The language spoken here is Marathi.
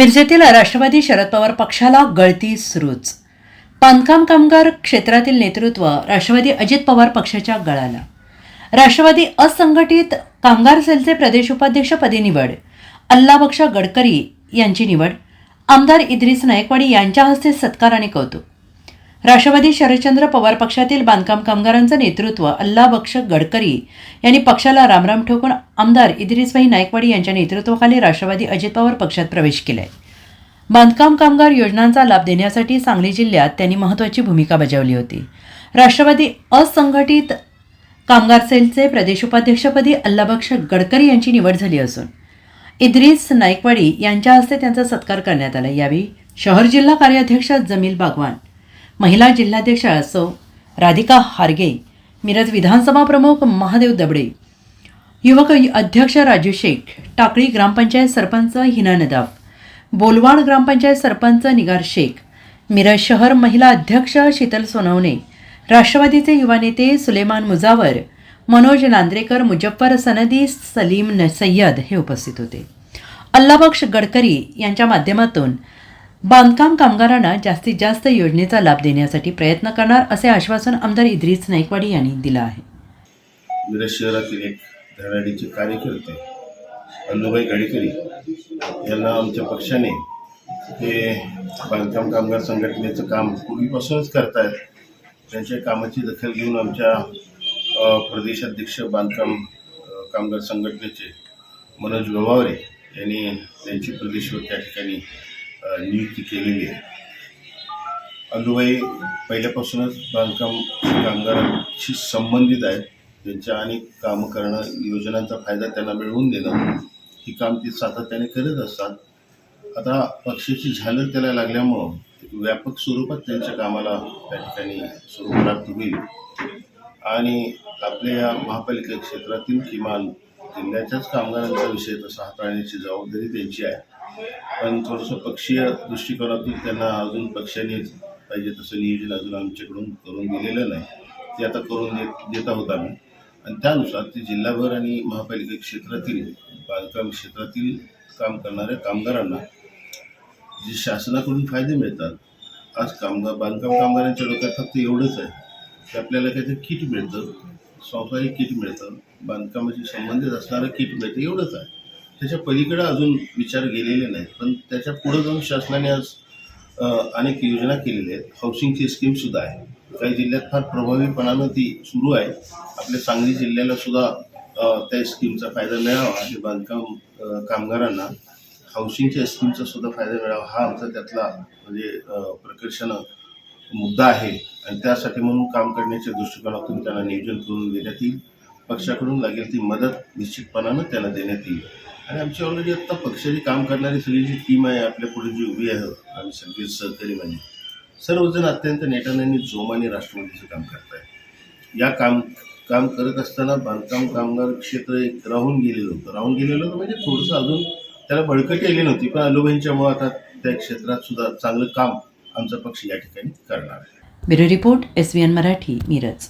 मिरजेतील राष्ट्रवादी शरद पवार पक्षाला गळती सुरूच. बांधकाम कामगार क्षेत्रातील नेतृत्व राष्ट्रवादी अजित पवार पक्षाच्या गळाला. राष्ट्रवादी असंघटित कामगार सेलचे प्रदेश उपाध्यक्षपदी निवड. अल्लाबक्षा गडकरी यांची निवड. आमदार इद्रिस नायकवाडी यांच्या हस्ते सत्कार आणि कौतुक. राष्ट्रवादी शरदचंद्र पवार पक्षातील बांधकाम कामगारांचं नेतृत्व अल्लाबक्ष गडकरी यांनी पक्षाला रामराम ठोकून आमदार इद्रिसभाई नायकवाडी यांच्या नेतृत्वाखाली राष्ट्रवादी अजित पवार पक्षात प्रवेश केलाय. बांधकाम कामगार योजनांचा लाभ देण्यासाठी सांगली जिल्ह्यात त्यांनी महत्त्वाची भूमिका बजावली होती. राष्ट्रवादी असंघटित कामगार सेलचे प्रदेश उपाध्यक्षपदी अल्लाबक्ष गडकरी यांची निवड झाली असून इद्रिस नायकवाडी यांच्या हस्ते त्यांचा सत्कार करण्यात आला. यावेळी शहर जिल्हा कार्याध्यक्ष जमील बागवान महिला जिल्हाध्यक्ष सौ राधिका हारगे मिरज विधानसभा प्रमुख महादेव दबडे युवक अध्यक्ष राजू शेख टाकळी ग्रामपंचायत सरपंच हिना नदाफ बोलवाड ग्रामपंचायत सरपंच निगार शेख मिरज शहर महिला अध्यक्ष शीतल सोनवणे राष्ट्रवादीचे युवा नेते सुलेमान मुजावर मनोज नांद्रेकर मुजफ्फर सनदी सलीम न सय्यद हे उपस्थित होते. अल्लाबक्ष गडकरी यांच्या माध्यमातून बांधकाम कामगारांना जास्तीत जास्त योजनेचा लाभ देण्यासाठी प्रयत्न करणार असे आश्वासन आमदार इद्रिस नाईकवाडी यांनी दिलं आहे. मिरज शहरातील एक धडाडीचे कार्यकर्ते अल्लूभाई गडकरी यांना आमच्या पक्षाने हे बांधकाम कामगार संघटनेचं काम पूर्वीपासूनच करतायत. त्यांच्या कामाची दखल घेऊन आमच्या प्रदेशाध्यक्ष बांधकाम कामगार संघटनेचे मनोज गवावरे यांनी त्यांची प्रदेशवर त्या ठिकाणी नियुक्ती केलेली आहे. अंदुबाई पहिल्यापासूनच बांधकाम कामगारांशी संबंधित आहेत. त्यांच्या अनेक कामं करणं योजनांचा फायदा त्यांना मिळवून देणं ही काम ती सातत्याने करत असतात. आता पक्षाची झालर त्याला लागल्यामुळं व्यापक स्वरूपात त्यांच्या कामाला त्या ठिकाणी स्वरूप प्राप्त होईल. आणि आपल्या या महापालिका क्षेत्रातील किमान जिल्ह्याच्याच कामगारांचा विषय तसा हाताळण्याची जबाबदारी त्यांची आहे. पण थोडंसं पक्षीय दृष्टिकोनातून त्यांना अजून पक्षाने पाहिजे तसं नियोजन अजून आमच्याकडून करून दिलेलं नाही. ते आता करून देत देत आहोत आम्ही. आणि त्यानुसार ते जिल्हाभर आणि महापालिका क्षेत्रातील बांधकाम क्षेत्रातील काम करणाऱ्या कामगारांना जे शासनाकडून फायदे मिळतात आज कामगार बांधकाम कामगारांच्या डोक्यात फक्त एवढंच आहे की आपल्याला काहीतरी किट मिळतं संसारिक किट मिळतं बांधकामाशी संबंधित असणारं किट मिळतं एवढंच आहे. त्याच्या पलीकडे अजून विचार गेलेले नाहीत. पण त्याच्या पुढं जाऊन शासनाने आज अनेक योजना केलेल्या आहेत. हाऊसिंगची स्कीमसुद्धा आहे. काही जिल्ह्यात फार प्रभावीपणानं ती सुरू आहे. आपल्या सांगली जिल्ह्याला सुद्धा त्या स्कीमचा फायदा मिळावा आणि बांधकाम कामगारांना हाऊसिंगच्या स्कीमचा सुद्धा फायदा मिळावा हा आमचा त्यातला म्हणजे प्रकर्षण प्रकर्षानं मुद्दा आहे. आणि त्यासाठी म्हणून काम करण्याच्या दृष्टिकोनातून त्यांना नियोजन करून देण्यात येईल. पक्षाकडून लागेल ती मदत निश्चितपणानं त्यांना देण्यात येईल. आणि आमची ऑलरेडी आत्ता पक्षाची काम करणारी सगळी जी टीम आहे आपल्या पुढे जी उभी आहे आम्ही सगळे सहकारी म्हणजे सर्वजण अत्यंत नेटाने आणि जोमाने राष्ट्रवादीचं काम करत आहे या काम काम करत असताना बांधकाम कामगार क्षेत्र एक राहून गेलेलं होतं. राहून गेलेलं होतं म्हणजे थोडंसं अजून त्याला बळकटी आली नव्हती पण अलोबाईंच्यामुळं आता त्या क्षेत्रात सुद्धा चांगलं काम आमचा पक्ष या ठिकाणी करणार आहे. Bureau report S Marathi Miraj.